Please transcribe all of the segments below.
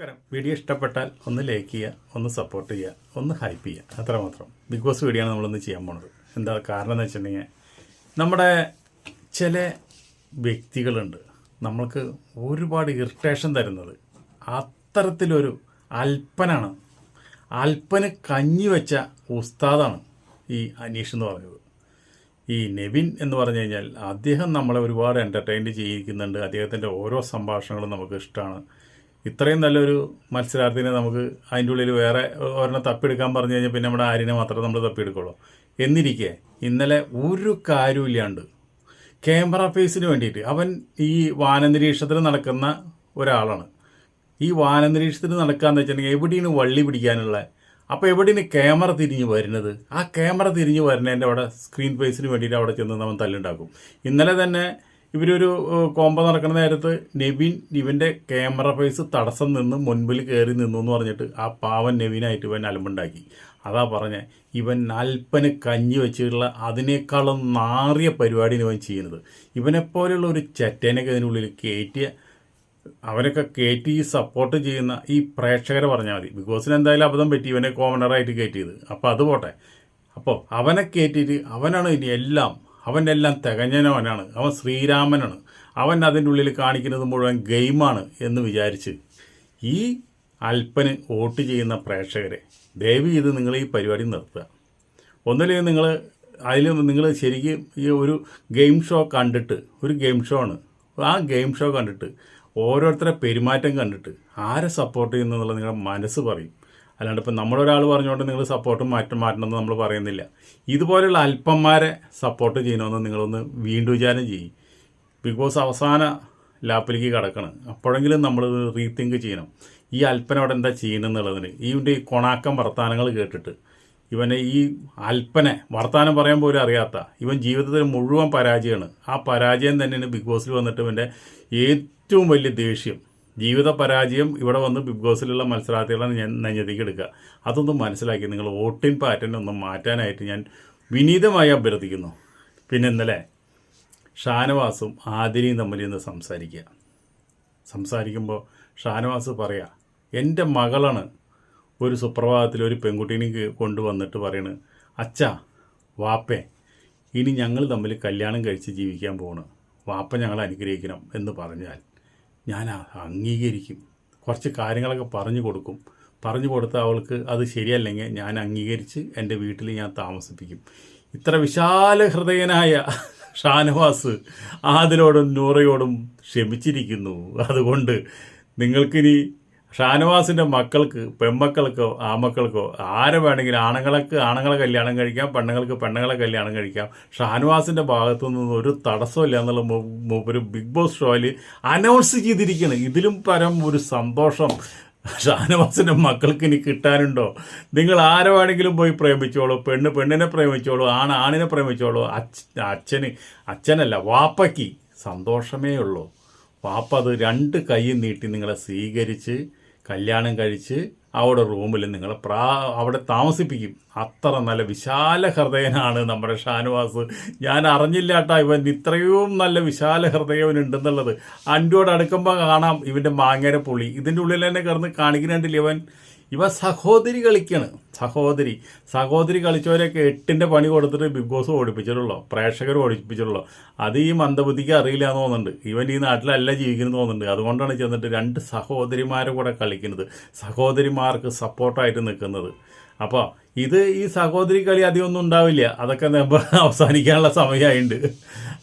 നമസ്കാരം. വീഡിയോ ഇഷ്ടപ്പെട്ടാൽ ഒന്ന് ലൈക്ക് ചെയ്യുക ഒന്ന് സപ്പോർട്ട് ചെയ്യുക ഒന്ന് ഹൈപ്പ് ചെയ്യുക. അത്രമാത്രം. ബിഗ് ബോസ് വീഡിയോ ആണ് നമ്മളൊന്ന് ചെയ്യാൻ പോണത്. എന്താ കാരണം എന്ന് വെച്ചിട്ടുണ്ടെങ്കിൽ നമ്മുടെ ചില വ്യക്തികളുണ്ട്. നമ്മൾക്ക് ഒരുപാട് ഇറിറ്റേഷൻ തരുന്നത്. അത്തരത്തിലൊരു അല്പനാണ് അല്പന് കഞ്ഞി വെച്ച ഉസ്താദാണ് ഈ അനീഷ് എന്ന് പറഞ്ഞത് ഈ നെവിൻ എന്ന് പറഞ്ഞു കഴിഞ്ഞാൽ അദ്ദേഹം നമ്മളെ ഒരുപാട് എന്റർടൈൻ ചെയ്യിക്കുന്നുണ്ട്. അദ്ദേഹത്തിന്റെ ഓരോ സംഭാഷണങ്ങളും നമുക്ക് ഇഷ്ടമാണ്. ഇത്രയും നല്ലൊരു മത്സരാർത്ഥിനെ നമുക്ക് അതിന്റെ ഉള്ളിൽ വേറെ ഒരെണ്ണം തപ്പിയെടുക്കാൻ പറഞ്ഞു കഴിഞ്ഞാൽ പിന്നെ നമ്മുടെ ആര്യനെ മാത്രമേ നമ്മൾ തപ്പിയെടുക്കുള്ളൂ. എന്നിരിക്കെ ഇന്നലെ ഒരു കാര്യമില്ലാണ്ട് ക്യാമറ ഫേസിന് വേണ്ടിയിട്ട് അവൻ ഈ വാനനിരീക്ഷണത്തിൽ നടക്കുന്ന ഒരാളാണ്. ഈ വാനനിരീക്ഷണത്തിൽ നടക്കാന്ന് വെച്ചിട്ടുണ്ടെങ്കിൽ എവിടെയാണ് വള്ളി പിടിക്കാനുള്ള അപ്പോൾ എവിടെയാണ് ക്യാമറ തിരിഞ്ഞ് വരുന്നത്? ആ ക്യാമറ തിരിഞ്ഞ് വരുന്നതിന്റെ അവിടെ സ്ക്രീൻ ഫേസിന് വേണ്ടിയിട്ട് അവിടെ ചെന്ന് നമ്മൾ തല്ലുണ്ടാക്കും. ഇന്നലെ തന്നെ ഇവരൊരു കോമ്പ നടക്കുന്ന നേരത്ത് നെവിൻ ഇവന്റെ ക്യാമറ ഫേസ് തടസ്സം നിന്ന് മുൻപിൽ കയറി നിന്നു എന്ന് പറഞ്ഞിട്ട് ആ പാവൻ നെവിനായിട്ട് ഇവൻ അലമ്പുണ്ടാക്കി. അതാ പറഞ്ഞ ഇവൻ അല്പന് കഞ്ഞി വെച്ചിട്ടുള്ള അതിനേക്കാളും നാറിയ പരിപാടിയാണ് ഇവൻ ചെയ്യുന്നത്. ഇവനെപ്പോലെയുള്ള ഒരു ചെറ്റേനൊക്കെ ഇതിനുള്ളിൽ കയറ്റിയ അവരൊക്കെ കയറ്റി സപ്പോർട്ട് ചെയ്യുന്ന ഈ പ്രേക്ഷകരെ പറഞ്ഞാൽ മതി. ബിഗ് ബോസിന് എന്തായാലും അബദ്ധം പറ്റി ഇവനെ കോമണറായിട്ട് കയറ്റിയത് അപ്പോൾ അത് പോട്ടെ. അപ്പോൾ അവനെ കയറ്റിയിട്ട് അവനാണ് ഇനി എല്ലാം അവന്റെ എല്ലാം തികഞ്ഞനവനാണ്. അവൻ ശ്രീരാമനാണ്. അവൻ അതിന്റെ ഉള്ളിൽ കാണിക്കുന്നത് മുഴുവൻ ഗെയിമാണ് എന്ന് വിചാരിച്ച് ഈ അല്പന് വോട്ട് ചെയ്യുന്ന പ്രേക്ഷകരെ ദേവി ഇത് നിങ്ങൾ ഈ പരിപാടി നിർത്തുക. ഒന്നുമില്ലെങ്കിൽ നിങ്ങൾ അതിൽ നിങ്ങൾ ശരിക്കും ഈ ഒരു ഗെയിം ഷോ കണ്ടിട്ട് ഒരു ഗെയിം ഷോ ആണ്. ആ ഗെയിം ഷോ കണ്ടിട്ട് ഓരോരുത്തരെ പെരുമാറ്റം കണ്ടിട്ട് ആരെ സപ്പോർട്ട് ചെയ്യുന്നു എന്നുള്ള നിങ്ങളുടെ മനസ്സ് പറയും. അല്ലാണ്ട് ഇപ്പം നമ്മളൊരാൾ പറഞ്ഞുകൊണ്ട് നിങ്ങൾ സപ്പോർട്ട് മാറ്റം മാറ്റണമെന്ന് നമ്മൾ പറയുന്നില്ല. ഇതുപോലെയുള്ള അല്പന്മാരെ സപ്പോർട്ട് ചെയ്യണമെന്ന് നിങ്ങളൊന്ന് വീണ്ടും വിചാരം ചെയ്യും. ബിഗ് ബോസ് അവസാന ലാപ്പിലേക്ക് കടക്കണം. അപ്പോഴെങ്കിലും നമ്മൾ റീതിങ്ക് ചെയ്യണം. ഈ അല്പനോട് എന്താ ചെയ്യണമെന്നുള്ളതിന് ഈന്റെ ഈ കൊണാക്കം വർത്തമാനങ്ങൾ കേട്ടിട്ട്. ഇവനെ ഈ അല്പനെ വർത്താനം പറയാൻ പോലും അറിയാത്ത ഇവൻ ജീവിതത്തിൽ മുഴുവൻ പരാജയമാണ് ആ പരാജയം തന്നെയാണ് ബിഗ് ബോസിൽ വന്നിട്ട് ഇവന്റെ ഏറ്റവും വലിയ ദേഷ്യം. ജീവിത പരാജയം ഇവിടെ വന്ന് ബിഗ് ബോസിലുള്ള മത്സരാർത്ഥികളെ ഞാൻ നെഞ്ഞതിക്ക് എടുക്കുക. അതൊന്നും മനസ്സിലാക്കി നിങ്ങൾ വോട്ടിൻ പാറ്റേൺ ഒന്ന് മാറ്റാനായിട്ട് ഞാൻ വിനീതമായി അഭ്യർത്ഥിക്കുന്നു. പിന്നെ ഇന്നലെ ഷാനവാസും ആതിരയും തമ്മിൽ ഇന്ന് സംസാരിക്കുക. സംസാരിക്കുമ്പോൾ ഷാനവാസ് പറയാ എന്റെ മകളാണ് ഒരു സുപ്രഭാതത്തിൽ ഒരു പെൺകുട്ടീനെ കൊണ്ടുവന്നിട്ട് പറയണ് അച്ഛാ വാപ്പേ ഇനി ഞങ്ങൾ തമ്മിൽ കല്യാണം കഴിച്ച് ജീവിക്കാൻ പോണ്. വാപ്പ ഞങ്ങളെ അനുഗ്രഹിക്കണം എന്ന് പറഞ്ഞാൽ ഞാൻ അംഗീകരിക്കും. കുറച്ച് കാര്യങ്ങളൊക്കെ പറഞ്ഞു കൊടുക്കും. പറഞ്ഞു കൊടുത്താൽ അവൾക്ക് അത് ശരിയല്ലെങ്കിൽ ഞാൻ അംഗീകരിച്ച് എന്റെ വീട്ടിൽ ഞാൻ താമസിപ്പിക്കും. ഇത്ര വിശാല ഹൃദയനായ ഷാനവാസ് ആദിലോടും നൂറയോടും ക്ഷമിച്ചിരിക്കുന്നു. അതുകൊണ്ട് നിങ്ങൾക്കിനി ഷാനവാസിന്റെ മക്കൾക്ക് പെൺമക്കൾക്കോ ആമക്കൾക്കോ ആരെ വേണമെങ്കിലും ആണുങ്ങൾക്ക് ആണുങ്ങളെ കല്യാണം കഴിക്കാം പെണ്ണുങ്ങൾക്ക് പെണ്ണുങ്ങളെ കല്യാണം കഴിക്കാം. ഷാനവാസിന്റെ ഭാഗത്തു നിന്ന് ഒരു തടസ്സമില്ല എന്നുള്ള ഒരു ബിഗ് ബോസ് ഷോയിൽ അനൗൺസ് ചെയ്തിരിക്കുകയാണ് ഇതിലും പരം ഒരു സന്തോഷം ഷാനവാസിന്റെ മക്കൾക്ക് ഇനി കിട്ടാനുണ്ടോ? നിങ്ങൾ ആരെ വേണമെങ്കിലും പോയി പ്രേമിച്ചോളൂ. പെണ്ണ് പെണ്ണിനെ പ്രേമിച്ചോളൂ. ആണ് ആണിനെ പ്രേമിച്ചോളൂ. അച്ഛ അച്ഛന് അച്ഛനല്ല വാപ്പയ്ക്ക് സന്തോഷമേ ഉള്ളൂ വാപ്പ അത് രണ്ട് കൈ നീട്ടി നിങ്ങളെ സ്വീകരിച്ച് കല്യാണം കഴിച്ച് അവിടെ റൂമിൽ നിങ്ങളെ പ്രാ അവിടെ താമസിപ്പിക്കും. അത്ര നല്ല വിശാല ഹൃദയനാണ് നമ്മുടെ ഷാനുവാസ്. ഞാൻ അറിഞ്ഞില്ല കേട്ടാ ഇവൻ ഇത്രയും നല്ല വിശാല ഹൃദയവനുണ്ടെന്നുള്ളത്. അന്റോട് അടുക്കുമ്പോൾ കാണാം ഇവന്റെ മാങ്ങേര പുളി. ഇതിന്റെ ഉള്ളിൽ തന്നെ കിടന്ന് കാണിക്കുന്നുണ്ടല്ലേ ഇവൻ? ഇവ സഹോദരി കളിക്കാണ്. സഹോദരി. സഹോദരി കളിച്ചവരെയൊക്കെ എട്ടിന്റെ പണി കൊടുത്തിട്ട് ബിഗ് ബോസ് ഓടിപ്പിച്ചിട്ടുള്ളൂ പ്രേക്ഷകർ ഓടിപ്പിച്ചിട്ടുള്ളൂ. അത് ഈ മന്ദബുദ്ധിക്ക് അറിയില്ല എന്ന് തോന്നുന്നുണ്ട്. ഇവൻ ഈ നാട്ടിലല്ല ജീവിക്കുന്നു തോന്നുന്നുണ്ട്. അതുകൊണ്ടാണ് ചെന്നിട്ട് രണ്ട് സഹോദരിമാരെ കൂടെ കളിക്കുന്നത്. സഹോദരിമാർക്ക് സപ്പോർട്ടായിട്ട് നിൽക്കുന്നത്. അപ്പോൾ ഇത് ഈ സഹോദരി കളി അധികമൊന്നും ഉണ്ടാവില്ല. അതൊക്കെ അവസാനിക്കാനുള്ള സമയമായിട്ടുണ്ട്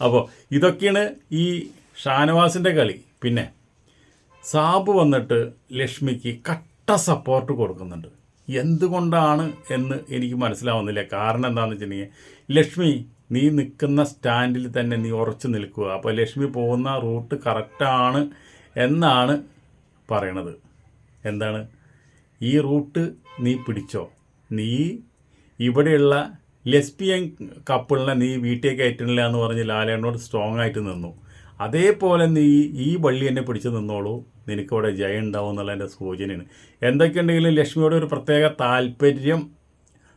അപ്പോൾ ഇതൊക്കെയാണ് ഈ ഷാനവാസിന്റെ കളി. പിന്നെ സാബ് വന്നിട്ട് ലക്ഷ്മിക്ക് കട്ട സപ്പോർട്ട് കൊടുക്കുന്നുണ്ട്. എന്തുകൊണ്ടാണ് എന്ന് എനിക്ക് മനസ്സിലാവുന്നില്ല. കാരണം എന്താണെന്ന് വെച്ചിട്ടുണ്ടെങ്കിൽ ലക്ഷ്മി നീ നിൽക്കുന്ന സ്റ്റാൻഡിൽ തന്നെ നീ ഉറച്ചു നിൽക്കുക. അപ്പോൾ ലക്ഷ്മി പോകുന്ന റൂട്ട് കറക്റ്റാണ് എന്നാണ് പറയണത്. എന്താണ്? ഈ റൂട്ട് നീ പിടിച്ചോ? നീ ഇവിടെയുള്ള ലെസ്പിയൻ കപ്പിളിനെ നീ വീട്ടിൽ കയറ്റണില്ല എന്ന് പറഞ്ഞ് ലാലേണ്ണോട് സ്ട്രോങ് ആയിട്ട് നിന്നു. അതേപോലെ നീ ഈ വള്ളി എന്നെ പിടിച്ച് നിന്നോളൂ. നിനക്കവിടെ ജയം ഉണ്ടാവും എന്നുള്ള എന്റെ സൂചനയാണ്. എന്തൊക്കെയുണ്ടെങ്കിലും ലക്ഷ്മിയോട് ഒരു പ്രത്യേക താല്പര്യം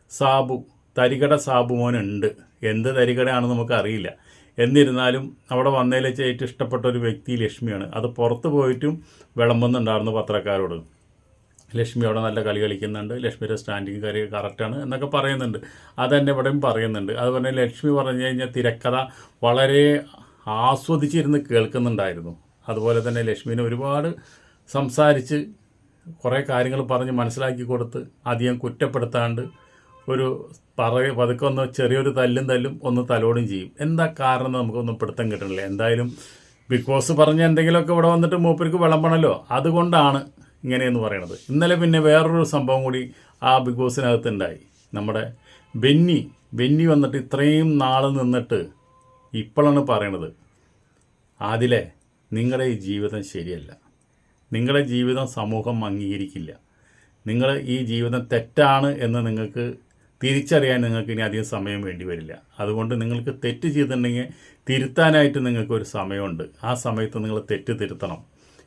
സാബു തരികട സാബു മോനുണ്ട് എന്ത് തരികടയാണെന്ന് നമുക്കറിയില്ല. എന്നിരുന്നാലും അവിടെ വന്നതിൽ വെച്ച് ഏറ്റവും ഇഷ്ടപ്പെട്ട ഒരു വ്യക്തി ലക്ഷ്മിയാണ്. അത് പുറത്ത് പോയിട്ടും വിളമ്പുന്നുണ്ടായിരുന്നു പത്രക്കാരോട്. ലക്ഷ്മി അവിടെ നല്ല കളി കളിക്കുന്നുണ്ട്. ലക്ഷ്മിയുടെ സ്റ്റാൻഡിങ് കറി കറക്റ്റാണ് എന്നൊക്കെ പറയുന്നുണ്ട്. അതെന്നെ ഇവിടെയും പറയുന്നുണ്ട്. അതുപോലെ ലക്ഷ്മി പറഞ്ഞു കഴിഞ്ഞാൽ തിരക്കഥ വളരെ ആസ്വദിച്ചിരുന്ന് കേൾക്കുന്നുണ്ടായിരുന്നു. അതുപോലെ തന്നെ ലക്ഷ്മീനെ ഒരുപാട് സംസാരിച്ച് കുറേ കാര്യങ്ങൾ പറഞ്ഞ് മനസ്സിലാക്കി കൊടുത്ത് അധികം കുറ്റപ്പെടുത്താണ്ട് ഒരു പറയ പതുക്കെ ഒന്ന് ചെറിയൊരു തല്ലും തല്ലും ഒന്ന് തലോടും ചെയ്യും. എന്താ കാരണം നമുക്കൊന്നും പിടുത്തം കിട്ടണില്ല. എന്തായാലും ബിഗ് ബോസ് പറഞ്ഞ എന്തെങ്കിലുമൊക്കെ ഇവിടെ വന്നിട്ട് മൂപ്പർക്ക് വിളമ്പണല്ലോ അതുകൊണ്ടാണ് ഇങ്ങനെയെന്ന് പറയണത്. ഇന്നലെ പിന്നെ വേറൊരു സംഭവം കൂടി ആ ബിഗ് ബോസിനകത്തുണ്ടായി നമ്മുടെ ബെന്നി ബെന്നി വന്നിട്ട് ഇത്രയും നാൾ നിന്നിട്ട് ഇപ്പോഴാണ് പറയണത്. ആദിലെ നിങ്ങളുടെ ഈ ജീവിതം ശരിയല്ല. നിങ്ങളുടെ ജീവിതം സമൂഹം അംഗീകരിക്കില്ല. നിങ്ങൾ ഈ ജീവിതം തെറ്റാണ് എന്ന് നിങ്ങൾക്ക് തിരിച്ചറിയാൻ നിങ്ങൾക്ക് ഇനി അധികം സമയം വേണ്ടി വരില്ല. അതുകൊണ്ട് നിങ്ങൾക്ക് തെറ്റ് ചെയ്തിട്ടുണ്ടെങ്കിൽ തിരുത്താനായിട്ട് നിങ്ങൾക്ക് ഒരു സമയമുണ്ട്. ആ സമയത്ത് നിങ്ങൾ തെറ്റ് തിരുത്തണം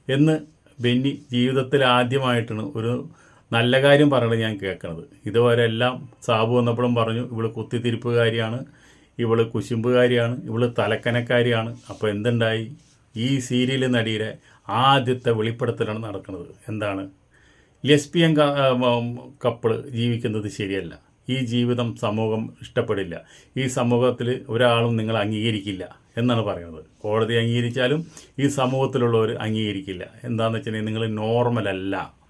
എന്ന് ബെന്നി ജീവിതത്തിൽ ആദ്യമായിട്ടാണ് ഒരു നല്ല കാര്യം പറയണത് ഞാൻ കേൾക്കണത്. ഇതുവരെ എല്ലാം സാബു വന്നപ്പോഴും പറഞ്ഞു ഇവൾ കുത്തിത്തിരിപ്പുകാരിയാണ് ഇവൾ കുശുമ്പുകാരിയാണ് ഇവൾ തലക്കനക്കാരിയാണ്. അപ്പോൾ എന്തുണ്ടായി? ഈ സീരിയൽ നടിയുടെ ആദ്യത്തെ വെളിപ്പെടുത്തലാണ് നടക്കുന്നത്. എന്താണ്? ലെസ്ബിയൻ കപ്പിൾ ജീവിക്കുന്നത് ശരിയല്ല. ഈ ജീവിതം സമൂഹം ഇഷ്ടപ്പെടില്ല. ഈ സമൂഹത്തിൽ ഒരാളും നിങ്ങൾ അംഗീകരിക്കില്ല എന്നാണ് പറയുന്നത്. കോടതി അംഗീകരിച്ചാലും ഈ സമൂഹത്തിലുള്ളവർ അംഗീകരിക്കില്ല. എന്താണെന്ന് വെച്ചിട്ടുണ്ടെങ്കിൽ നിങ്ങൾ നോർമലല്ല.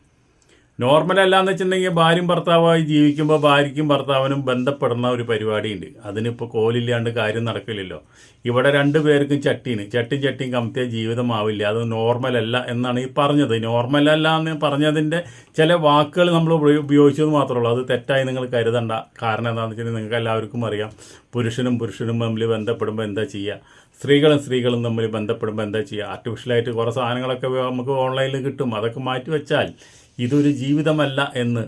നോർമൽ അല്ലാന്ന് വെച്ചിട്ടുണ്ടെങ്കിൽ ഭാര്യയും ഭർത്താവായി ജീവിക്കുമ്പോൾ ഭാര്യയ്ക്കും ഭർത്താവിനും ബന്ധപ്പെടുന്ന ഒരു പരിപാടിയുണ്ട്. അതിനിപ്പോൾ കോലില്ലാണ്ട് കാര്യം നടക്കില്ലല്ലോ. ഇവിടെ രണ്ടു പേർക്കും ചട്ടീന് ചട്ടി ചട്ടിയും കമത്തിയ ജീവിതമാവില്ല അത് നോർമൽ അല്ല എന്നാണ് ഈ പറഞ്ഞത്. നോർമൽ അല്ല എന്ന് പറഞ്ഞതിന്റെ ചില വാക്കുകൾ നമ്മൾ ഉപയോ- ഉപയോഗിച്ചത് മാത്രമേ ഉള്ളൂ. അത് തെറ്റായി നിങ്ങൾ കരുതണ്ട. കാരണം എന്താണെന്ന് വെച്ചിട്ടുണ്ടെങ്കിൽ നിങ്ങൾക്ക് എല്ലാവർക്കും അറിയാം. പുരുഷനും പുരുഷനും തമ്മിൽ ബന്ധപ്പെടുമ്പോൾ എന്താ ചെയ്യുക സ്ത്രീകളും സ്ത്രീകളും തമ്മിൽ ബന്ധപ്പെടുമ്പോൾ എന്താ ചെയ്യുക ആർട്ടിഫിഷ്യലായിട്ട് കുറേ സാധനങ്ങളൊക്കെ നമുക്ക് ഓൺലൈനിൽ കിട്ടും. അതൊക്കെ മാറ്റി വെച്ചാൽ ഇതൊരു ജീവിതമല്ല എന്ന്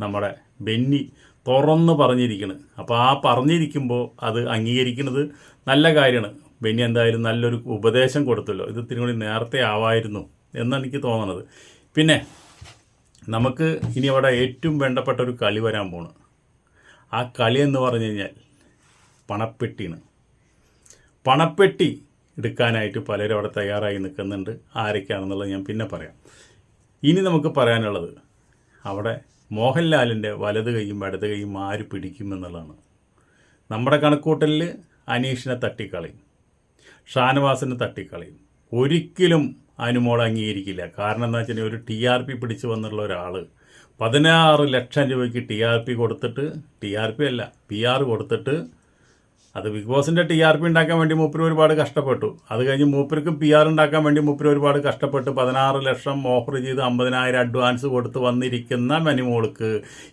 നമ്മുടെ ബെന്നി തുറന്ന് പറഞ്ഞിരിക്കുന്നു അപ്പോൾ ആ പറഞ്ഞിരിക്കുമ്പോൾ അത് അംഗീകരിക്കുന്നത് നല്ല കാര്യമാണ്. ബെന്നി എന്തായാലും നല്ലൊരു ഉപദേശം കൊടുത്തല്ലോ. ഇത് ഇത്തിരി കൂടി നേരത്തെ ആവായിരുന്നു എന്നാണ് എനിക്ക് തോന്നുന്നത് പിന്നെ നമുക്ക് ഇനി അവിടെ ഏറ്റവും വേണ്ടപ്പെട്ട ഒരു കളി വരാൻ പോണ്. ആ കളി എന്ന് പറഞ്ഞു കഴിഞ്ഞാൽ പണപ്പെട്ടിയാണ്. പണപ്പെട്ടി എടുക്കാനായിട്ട് പലരും അവിടെ തയ്യാറായി നിൽക്കുന്നുണ്ട്. ആരൊക്കെയാണെന്നുള്ളത് ഞാൻ പിന്നെ പറയാം. ഇനി നമുക്ക് പറയാനുള്ളത് അവിടെ മോഹൻലാലിന്റെ വലത് കൈയും ഇടത് കൈയും ആര് പിടിക്കുമെന്നുള്ളതാണ് നമ്മുടെ കണക്കൂട്ടലിൽ അനീഷിനെ തട്ടിക്കളയും ഷാനവാസിനെ തട്ടിക്കളയും. ഒരിക്കലും അനുമോൾ അംഗീകരിക്കില്ല. കാരണം എന്താ വെച്ചാൽ ഒരു ടി ആർ പി പിടിച്ചു വന്നുള്ള ഒരാൾ പതിനാറ് ലക്ഷം രൂപയ്ക്ക് ടി ആർ പി കൊടുത്തിട്ട് ടി ആർ പി അല്ല പി ആർ കൊടുത്തിട്ട് അത് ബിഗ് ബോസിന്റെ ടി ആർ പി ഉണ്ടാക്കാൻ വേണ്ടി മൂപ്പര് ഒരുപാട് കഷ്ടപ്പെട്ടു. അത് കഴിഞ്ഞ് മൂപ്പർക്ക് പി ആർ ഉണ്ടാക്കാൻ വേണ്ടി മൂപ്പര് ഒരുപാട് കഷ്ടപ്പെട്ട്. പതിനാറ് ലക്ഷം ഓഫർ ചെയ്ത് അമ്പതിനായിരം അഡ്വാൻസ് കൊടുത്ത് വന്നിരിക്കുന്ന മെനിമോൾക്ക്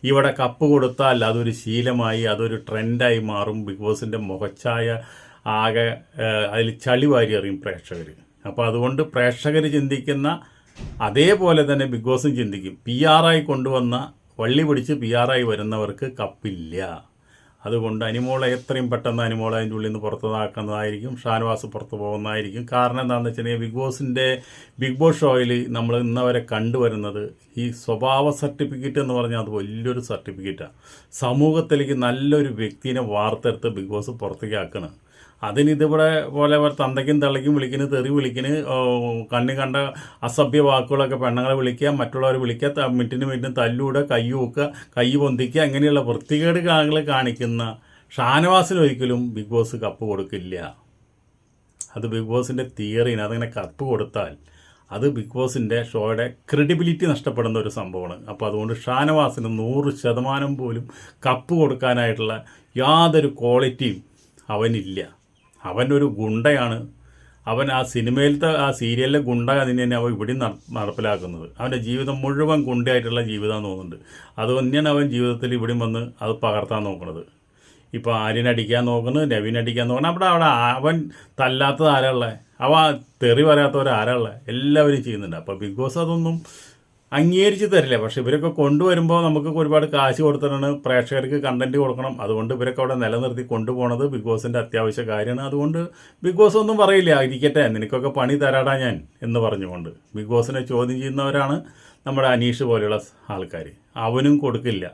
ഇവിടെ കപ്പ് കൊടുത്താൽ അതൊരു ശീലമായി അതൊരു ട്രെൻഡായി മാറും. ബിഗ് ബോസിന്റെ മുഖച്ചായ ആകെ അതിൽ ചളി വാരി അറിയും പ്രേക്ഷകർ അപ്പോൾ അതുകൊണ്ട് പ്രേക്ഷകർ ചിന്തിക്കുന്ന അതേപോലെ തന്നെ ബിഗ് ബോസും ചിന്തിക്കും. പി ആറായി കൊണ്ടുവന്ന വള്ളി പിടിച്ച് പി ആറായി വരുന്നവർക്ക് കപ്പില്ല അതുകൊണ്ട് അനിമോളെ എത്രയും പെട്ടെന്ന് അനിമോളെ അതിന്റെ ഉള്ളിൽ നിന്ന് പുറത്തുനിന്നാക്കുന്നതായിരിക്കും ഷാനവാസ് പുറത്തു പോകുന്നതായിരിക്കും. കാരണം എന്താണെന്ന് വെച്ചിട്ടുണ്ടെങ്കിൽ ബിഗ് ബോസിന്റെ ബിഗ് ബോസ് ഷോയിൽ നമ്മൾ ഇന്നവരെ കണ്ടുവരുന്നത് ഈ സ്വഭാവ സർട്ടിഫിക്കറ്റ് എന്ന് പറഞ്ഞാൽ അത് വലിയൊരു സർട്ടിഫിക്കറ്റാണ്. സമൂഹത്തിലേക്ക് നല്ലൊരു വ്യക്തിനെ വാർത്തെടുത്ത് ബിഗ് ബോസ് പുറത്തേക്ക് ആക്കണം അതിന് ഇതിവിടെ പോലെ തന്തയ്ക്കും തള്ളയ്ക്കും വിളിക്കുന്നു തെറി വിളിക്കുന്നു കണ്ണി കണ്ട അസഭ്യ വാക്കുകളൊക്കെ പെണ്ണുങ്ങളെ വിളിക്കുക മറ്റുള്ളവരെ വിളിക്കുക മിറ്റിന് മിനിറ്റിന് തല്ലൂടെ കൈ ഊക്കുക കൈ പൊന്തിക്കുക അങ്ങനെയുള്ള വൃത്തികേട് കാണികൾ കാണിക്കുന്ന ഷാനവാസിന് ഒരിക്കലും ബിഗ് ബോസ് കപ്പ് കൊടുക്കില്ല. അത് ബിഗ് ബോസിന്റെ തിയറിന് അതങ്ങനെ കപ്പ് കൊടുത്താൽ അത് ബിഗ് ബോസിന്റെ ഷോയുടെ ക്രെഡിബിലിറ്റി നഷ്ടപ്പെടുന്ന ഒരു സംഭവമാണ്. അപ്പോൾ അതുകൊണ്ട് ഷാനവാസിന് നൂറ് ശതമാനം പോലും കപ്പ് കൊടുക്കാനായിട്ടുള്ള യാതൊരു ക്വാളിറ്റിയും അവനില്ല. അവനൊരു ഗുണ്ടയാണ്. അവൻ ആ സിനിമയിലത്തെ ആ സീരിയലിലെ ഗുണ്ട അതിനെ തന്നെ അവൻ ഇവിടെ നടപ്പിലാക്കുന്നത്. അവന്റെ ജീവിതം മുഴുവൻ ഗുണ്ടയായിട്ടുള്ള ജീവിതമാണ് തോന്നുന്നുണ്ട്. അത് തന്നെയാണ് അവൻ ജീവിതത്തിൽ ഇവിടെയും വന്ന് അത് പകർത്താൻ നോക്കുന്നത്. ഇപ്പോൾ ആര്യനടിക്കാൻ നോക്കുന്നു നവീൻ അടിക്കാൻ നോക്കണം അവിടെ അവിടെ അവൻ തല്ലാത്തത് ആരാളെ അവ തെറി പറയാത്തവരാരാളെ എല്ലാവരും ചെയ്യുന്നുണ്ട്. അപ്പോൾ ബിഗ് ബോസ് അതൊന്നും അംഗീകരിച്ച് തരില്ല. പക്ഷെ ഇവരൊക്കെ കൊണ്ടുവരുമ്പോൾ നമുക്ക് ഒരുപാട് കാശ് കൊടുത്തിട്ടാണ് പ്രേക്ഷകർക്ക് കണ്ടന്റ് കൊടുക്കണം. അതുകൊണ്ട് ഇവരൊക്കെ അവിടെ നിലനിർത്തി കൊണ്ടുപോകണത് ബിഗ് ബോസിന്റെ അത്യാവശ്യ കാര്യമാണ്. അതുകൊണ്ട് ബിഗ് ബോസ് ഒന്നും പറയില്ല. ഇരിക്കട്ടെ നിനക്കൊക്കെ പണി തരാടാ ഞാൻ എന്ന് പറഞ്ഞുകൊണ്ട് ബിഗ് ബോസിനെ ചോദ്യം ചെയ്യുന്നവരാണ് നമ്മുടെ അനീഷ് പോലെയുള്ള ആൾക്കാർ അവനും കൊടുക്കില്ല.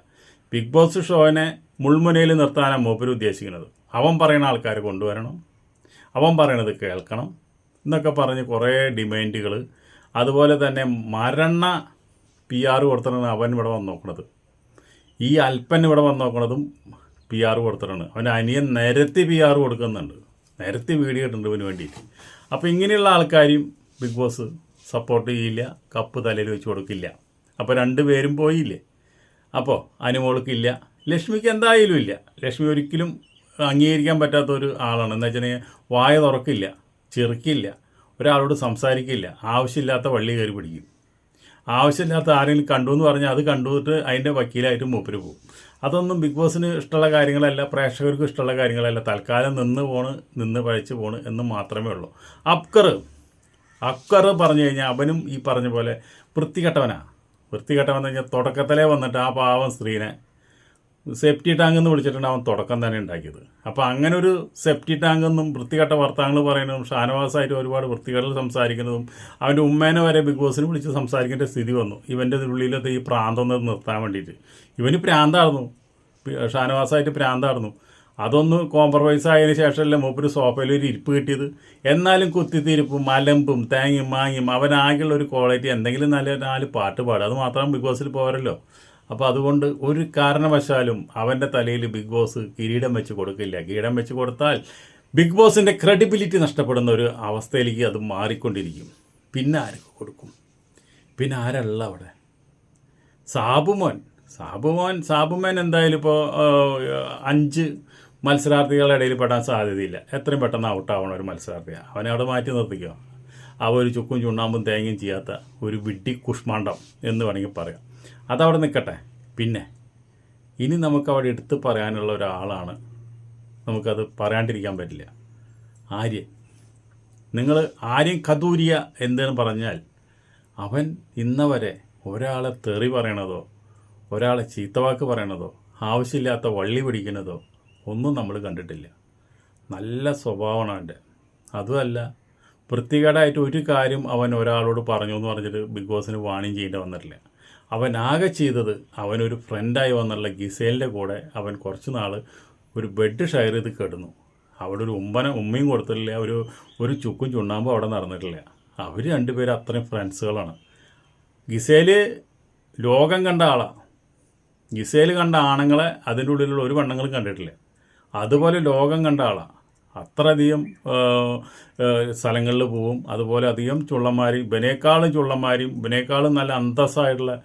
ബിഗ് ബോസ് ഷോനെ മുൾമുനയിൽ നിർത്താനാണ് മൂപ്പര് ഉദ്ദേശിക്കുന്നത്. അവൻ പറയുന്ന ആൾക്കാർ കൊണ്ടുവരണം. അവൻ പറയണത് കേൾക്കണം. എന്നൊക്കെ പറഞ്ഞ് കുറേ ഡിമാൻഡുകൾ അതുപോലെ തന്നെ മരണ പി ആർ കൊടുത്തിട്ടാണ് അവൻ ഇവിടെ വന്ന് നോക്കുന്നത് ഈ അൽപ്പൻ ഇവിടെ വന്ന് നോക്കുന്നതും പി ആർ കൊടുത്തിട്ടാണ്. അവൻ അനിയൻ നിരത്തി പി ആർ കൊടുക്കുന്നുണ്ട്. നിരത്തി വീഡിയോ ഇട്ടുണ്ട് ഇവന് വേണ്ടിയിട്ട്. അപ്പോൾ ഇങ്ങനെയുള്ള ആൾക്കാരും ബിഗ് ബോസ് സപ്പോർട്ട് ചെയ്യില്ല കപ്പ് തലയിൽ വെച്ച് കൊടുക്കില്ല. അപ്പോൾ രണ്ടുപേരും പോയില്ലേ? അപ്പോൾ അനുമോൾക്കില്ല ലക്ഷ്മിക്ക് എന്തായാലും ഇല്ല. ലക്ഷ്മി ഒരിക്കലും അംഗീകരിക്കാൻ പറ്റാത്ത ഒരു ആളാണ്. എന്താ വെച്ചിട്ടുണ്ടെങ്കിൽ വായ തുറക്കില്ല ചെറുക്കില്ല ഒരാളോട് സംസാരിക്കില്ല ആവശ്യമില്ലാത്ത വള്ളി കയറി പിടിക്കും. ആവശ്യമില്ലാത്ത ആരെങ്കിലും കണ്ടു എന്ന് പറഞ്ഞാൽ അത് കണ്ടുപോയിട്ട് അതിന്റെ വക്കീലായിട്ട് മൂപ്പര് പോകും. അതൊന്നും ബിഗ് ബോസിന് ഇഷ്ടമുള്ള കാര്യങ്ങളല്ല പ്രേക്ഷകർക്കും ഇഷ്ടമുള്ള കാര്യങ്ങളല്ല. തൽക്കാലം നിന്ന് പോണ് നിന്ന് പഴിച്ച് പോണ് എന്ന് മാത്രമേ ഉള്ളൂ. അബ്കർ അക്കർ പറഞ്ഞു കഴിഞ്ഞാൽ അവനും ഈ പറഞ്ഞ പോലെ വൃത്തികെട്ടവനാണ് വൃത്തികെട്ടവൻ എന്ന് കഴിഞ്ഞാൽ തുടക്കത്തിലേ വന്നിട്ട് ആ പാവം സ്ത്രീനെ സെപ്റ്റി ടാങ്ക് എന്ന് വിളിച്ചിട്ടുണ്ട് അവൻ തുടക്കം തന്നെ ഉണ്ടാക്കിയത്. അപ്പോൾ അങ്ങനെ ഒരു സേഫ്റ്റി ടാങ്ക് എന്നും വൃത്തികെട്ട വർത്തകങ്ങൾ പറയുന്നതും ഷാനവാസായിട്ട് ഒരുപാട് വൃത്തികെട്ടിൽ സംസാരിക്കുന്നതും അവന്റെ ഉമ്മേനെ വരെ ബിഗ് ബോസിന് വിളിച്ച് സംസാരിക്കേണ്ട സ്ഥിതി വന്നു. ഇവന്റെ ഉള്ളിലത്തെ ഈ പ്രാന്തം നിർത്താൻ വേണ്ടിയിട്ട്. ഇവന് പ്രാന്തായിരുന്നു. ഷാനവാസായിട്ട് പ്രാന്തായിരുന്നു. അതൊന്ന് കോംപ്രമൈസ് ആയതിന് ശേഷമല്ലേ മൂപ്പര് സോഫയിൽ ഒരു ഇരിപ്പ് കിട്ടിയത്? എന്നാലും കുത്തിത്തിരിപ്പും മലമ്പും തേങ്ങയും മാങ്ങയും അവനാകെയുള്ള ഒരു ക്വാളിറ്റി എന്തെങ്കിലും നല്ല നാല് പാട്ട് പാടും. അത് മാത്രം ബിഗ് ബോസിൽ പോരല്ലോ. അപ്പോൾ അതുകൊണ്ട് ഒരു കാരണവശാലും അവന്റെ തലയിൽ ബിഗ് ബോസ് കിരീടം വെച്ച് കൊടുക്കില്ല. കിരീടം വെച്ച് കൊടുത്താൽ ബിഗ് ബോസിന്റെ ക്രെഡിബിലിറ്റി നഷ്ടപ്പെടുന്ന ഒരു അവസ്ഥയിലേക്ക് അത് മാറിക്കൊണ്ടിരിക്കും. പിന്നെ ആർക്ക് കൊടുക്കും? പിന്നെ ആരല്ല അവിടെ? സാബുമോൻ. സാബുമോൻ സാബുമോൻ എന്തായാലും ഇപ്പോൾ അഞ്ച് മത്സരാർത്ഥികളുടെ ഇടയിൽ പെടാൻ സാധ്യതയില്ല. എത്രയും പെട്ടെന്ന് ഔട്ടാവണം ഒരു മത്സരാർത്ഥിയാണ് അവനെ അവിടെ മാറ്റി നിർത്തിക്കോ? അവ ഒരു ചുക്കും ചുണ്ണാമ്പും തേങ്ങയും ചെയ്യാത്ത ഒരു വിഡ്ഢി കുഷ്മാണ്ഡം എന്ന് വേണമെങ്കിൽ പറയാം. അതവിടെ നിൽക്കട്ടെ. പിന്നെ ഇനി നമുക്ക് അവിടെ എടുത്ത് പറയാനുള്ള ഒരാളാണ്. നമുക്കത് പറയാണ്ടിരിക്കാൻ പറ്റില്ല. ആര്യൻ നിങ്ങൾ ആര്യൻ കതൂരിയ എന്തെന്ന് പറഞ്ഞാൽ അവൻ ഇന്നവരെ ഒരാളെ തെറി പറയണതോ ഒരാളെ ചീത്തവാക്ക് പറയണതോ ആവശ്യമില്ലാത്ത വള്ളി പിടിക്കുന്നതോ ഒന്നും നമ്മൾ കണ്ടിട്ടില്ല. നല്ല സ്വഭാവമാണ് അവന്റെ. അതുമല്ല വൃത്തികേടായിട്ട് ഒരു കാര്യം അവൻ ഒരാളോട് പറഞ്ഞു എന്ന് പറഞ്ഞിട്ട് ബിഗ് ബോസിന് വാണിംഗ് ചെയ്യേണ്ടി വന്നിട്ടില്ല. അവൻ ആകെ ചെയ്തത് അവനൊരു ഫ്രണ്ടായി വന്നുള്ള ഗിസേലിന്റെ കൂടെ അവൻ കുറച്ച് നാൾ ഒരു ബെഡ് ഷെയർ ചെയ്ത് കിടന്നു. അവിടെ ഒരു ഉമ്മന ഉമ്മയും കൊടുത്തിട്ടില്ല. ഒരു ഒരു ചുക്കും ചുണ്ണാമ്പും അവിടെ നടന്നിട്ടില്ല. അവർ രണ്ടുപേരും അത്രയും ഫ്രണ്ട്സുകളാണ് ഗിസേൽ ലോകം കണ്ട ആളാണ് ഗിസേൽ കണ്ട ആണുങ്ങളെ അതിന്റെ ഉള്ളിലുള്ള ഒരു പെണ്ണുങ്ങളും കണ്ടിട്ടില്ല. അതുപോലെ ലോകം കണ്ട ആളാണ് അത്രയധികം സ്ഥലങ്ങളിൽ പോവും അതുപോലെ അധികം ചുള്ളന്മാരും ഇവനേക്കാളും ചുള്ളന്മാരും ഇവനേക്കാളും നല്ല അന്തസ്സായിട്ടുള്ള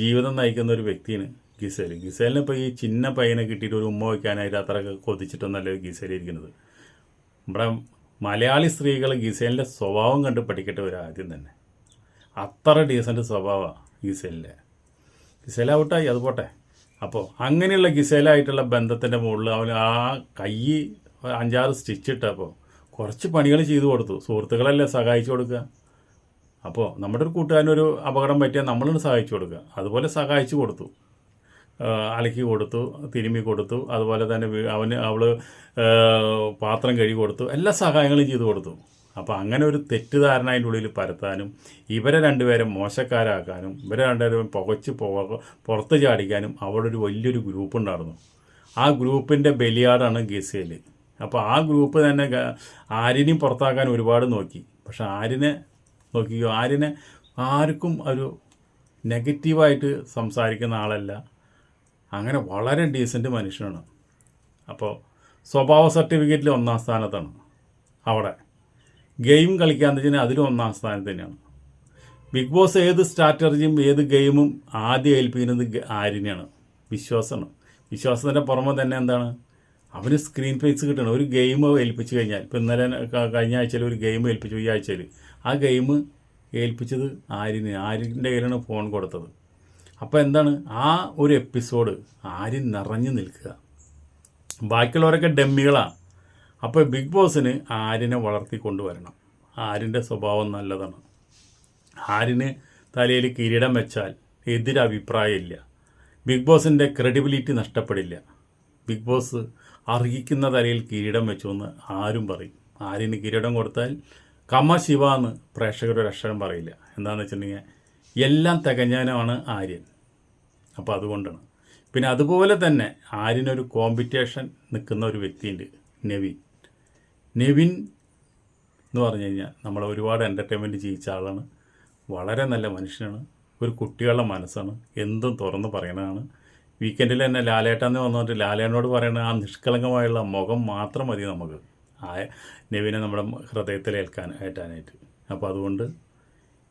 ജീവിതം നയിക്കുന്ന ഒരു വ്യക്തിയാണ് ഗിസേൽ ഗിസേലിന് ഇപ്പോൾ ഈ ചിന്ന പയ്യനെ കിട്ടിയിട്ട് ഒരു ഉമ്മ വയ്ക്കാനായിട്ട് അത്രയൊക്കെ കൊതിച്ചിട്ടൊന്നല്ല ഗിസേൽ ഇരിക്കുന്നത്. നമ്മുടെ മലയാളി സ്ത്രീകൾ ഗിസേലിന്റെ സ്വഭാവം കണ്ട് പഠിക്കട്ടെ ഒരു ആദ്യം തന്നെ. അത്ര ഡീസന്റ് സ്വഭാവമാണ് ഗിസേലിന്റെ ഗിസേൽ ഔട്ടായി അത് പോട്ടെ. അപ്പോൾ അങ്ങനെയുള്ള ഗിസേലായിട്ടുള്ള ബന്ധത്തിന്റെ മുകളിൽ അവൻ ആ കൈ അഞ്ചാറ് സ്റ്റിച്ച് ഇട്ടപ്പോൾ കുറച്ച് പണികൾ ചെയ്തു കൊടുത്തു. സുഹൃത്തുക്കളല്ലേ സഹായിച്ചു കൊടുക്കുക. അപ്പോൾ നമ്മുടെ ഒരു കൂട്ടുകാരനൊരു അപകടം പറ്റിയാൽ നമ്മളിന്ന് സഹായിച്ചു കൊടുക്കുക. അതുപോലെ സഹായിച്ചു കൊടുത്തു. അലക്കി കൊടുത്തു തിരുമ്മി കൊടുത്തു അതുപോലെ തന്നെ അവന് അവൾ പാത്രം കഴുകി കൊടുത്തു എല്ലാ സഹായങ്ങളും ചെയ്തു കൊടുത്തു. അപ്പോൾ അങ്ങനെ ഒരു തെറ്റിദ്ധാരണ അതിന്റെ ഉള്ളിൽ പരത്താനും ഇവരെ രണ്ടുപേരെ മോശക്കാരാക്കാനും ഇവരെ രണ്ടുപേരും പുകച്ച് പുക പുറത്ത് ചാടിക്കാനും അവിടെ ഒരു വലിയൊരു ഗ്രൂപ്പ് ഉണ്ടായിരുന്നു. ആ ഗ്രൂപ്പിന്റെ ബലിയാടാണ് ഗസേൽ അപ്പോൾ ആ ഗ്രൂപ്പ് തന്നെ ആര്യനെയും പുറത്താക്കാൻ ഒരുപാട് നോക്കി. പക്ഷെ ആരിനെ നോക്കിയോ ആരിനെ ആർക്കും ഒരു നെഗറ്റീവായിട്ട് സംസാരിക്കുന്ന ആളല്ല. അങ്ങനെ വളരെ ഡീസന്റ് മനുഷ്യനാണ്. അപ്പോൾ സ്വഭാവ സർട്ടിഫിക്കറ്റിൽ ഒന്നാം സ്ഥാനത്താണ് അവിടെ. ഗെയിം കളിക്കാന്ന് വെച്ചാൽ അതിലും ഒന്നാം സ്ഥാനത്ത് തന്നെയാണ്. ബിഗ് ബോസ് ഏത് സ്ട്രാറ്റജിയും ഏത് ഗെയിമും ആദ്യം ഏൽപ്പിക്കുന്നത് ആര്യനെയാണ്. വിശ്വാസമാണ്. വിശ്വാസത്തിന്റെ പുറമെ തന്നെ എന്താണ്? അവന് സ്ക്രീൻ ഫേസ് കിട്ടണം. ഒരു ഗെയിം ഏൽപ്പിച്ച് കഴിഞ്ഞാൽ ഇപ്പം ഇന്നലെ കഴിഞ്ഞ ആഴ്ചയിൽ ഒരു ഗെയിം ഏൽപ്പിച്ചു ഈ ആഴ്ചയിൽ. ആ ഗെയിം ഏൽപ്പിച്ചത് ആര്യന് ആര്യന്റെ കയ്യിലാണ് ഫോൺ കൊടുത്തത്. അപ്പോൾ എന്താണ്? ആ ഒരു എപ്പിസോഡ് ആര്യൻ നിറഞ്ഞു നിൽക്കുക. ബാക്കിയുള്ളവരൊക്കെ ഡെമ്മികളാണ് അപ്പോൾ ബിഗ് ബോസിന് ആര്യനെ വളർത്തി കൊണ്ടുവരണം ആര്യന്റെ സ്വഭാവം നല്ലതാണ്. ആര്യന് തലയിൽ കിരീടം വെച്ചാൽ എതിരഭിപ്രായമില്ല. ബിഗ് ബോസിന്റെ ക്രെഡിബിലിറ്റി നഷ്ടപ്പെടില്ല. ബിഗ് ബോസ് അർഹിക്കുന്ന തലയിൽ കിരീടം വെച്ചു എന്ന് ആരും പറയും. ആരിന് കിരീടം കൊടുത്താൽ കമ ശിവ എന്ന് പ്രേക്ഷകരുടെ അക്ഷരം പറയില്ല. എന്താണെന്ന് വെച്ചിട്ടുണ്ടെങ്കിൽ എല്ലാം തികഞ്ഞവനാണ് ആര്യൻ. അപ്പോൾ അതുകൊണ്ടാണ്. പിന്നെ അതുപോലെ തന്നെ ആര്യനൊരു കോമ്പറ്റീഷൻ നിൽക്കുന്ന ഒരു വ്യക്തിയുണ്ട് നെവിൻ. നെവിൻ എന്ന് പറഞ്ഞു കഴിഞ്ഞാൽ നമ്മൾ ഒരുപാട് എന്റർടൈൻമെന്റ് ചെയ്യിച്ച ആളാണ്. വളരെ നല്ല മനുഷ്യനാണ്. ഒരു കുട്ടികളുടെ മനസ്സാണ്. എന്തും തുറന്ന് പറയണതാണ്. വീക്കെൻഡിൽ തന്നെ ലാലേട്ടാന്ന് വന്നിട്ട് ലാലേട്ടനോട് പറയുന്നത് ആ നിഷ്കളങ്കമായുള്ള മുഖം മാത്രം മതി നമുക്ക്. ആ നെവിനെ നമ്മുടെ ഹൃദയത്തിൽ ഏൽക്കാൻ ഏറ്റാനായിട്ട്. അപ്പോൾ അതുകൊണ്ട്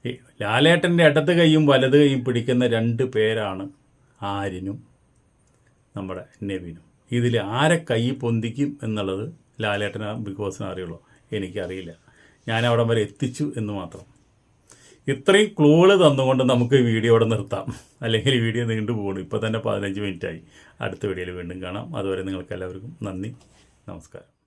ഈ ലാലേട്ടന്റെ ഇടത് കൈയും വലത് കൈയും പിടിക്കുന്ന രണ്ട് പേരാണ് ആരിനും നമ്മുടെ നെവിനും. ഇതിൽ ആരെ കൈ പൊന്തിക്കും എന്നുള്ളത് ലാലേട്ടന ബിഗ് ബോസിന് അറിയുള്ളൂ. എനിക്കറിയില്ല. ഞാൻ അവിടം വരെ എത്തിച്ചു എന്ന് മാത്രം. ഇത്രയും ക്ലൂൾ തന്നുകൊണ്ട് നമുക്ക് വീഡിയോ അവിടെ നിർത്താം. അല്ലെങ്കിൽ വീഡിയോ നീണ്ടു പോകണം ഇപ്പോൾ തന്നെ പതിനഞ്ച് മിനിറ്റായി അടുത്ത വീഡിയോയിൽ വീണ്ടും കാണാം. അതുവരെ നിങ്ങൾക്ക് എല്ലാവർക്കും നന്ദി. നമസ്കാരം.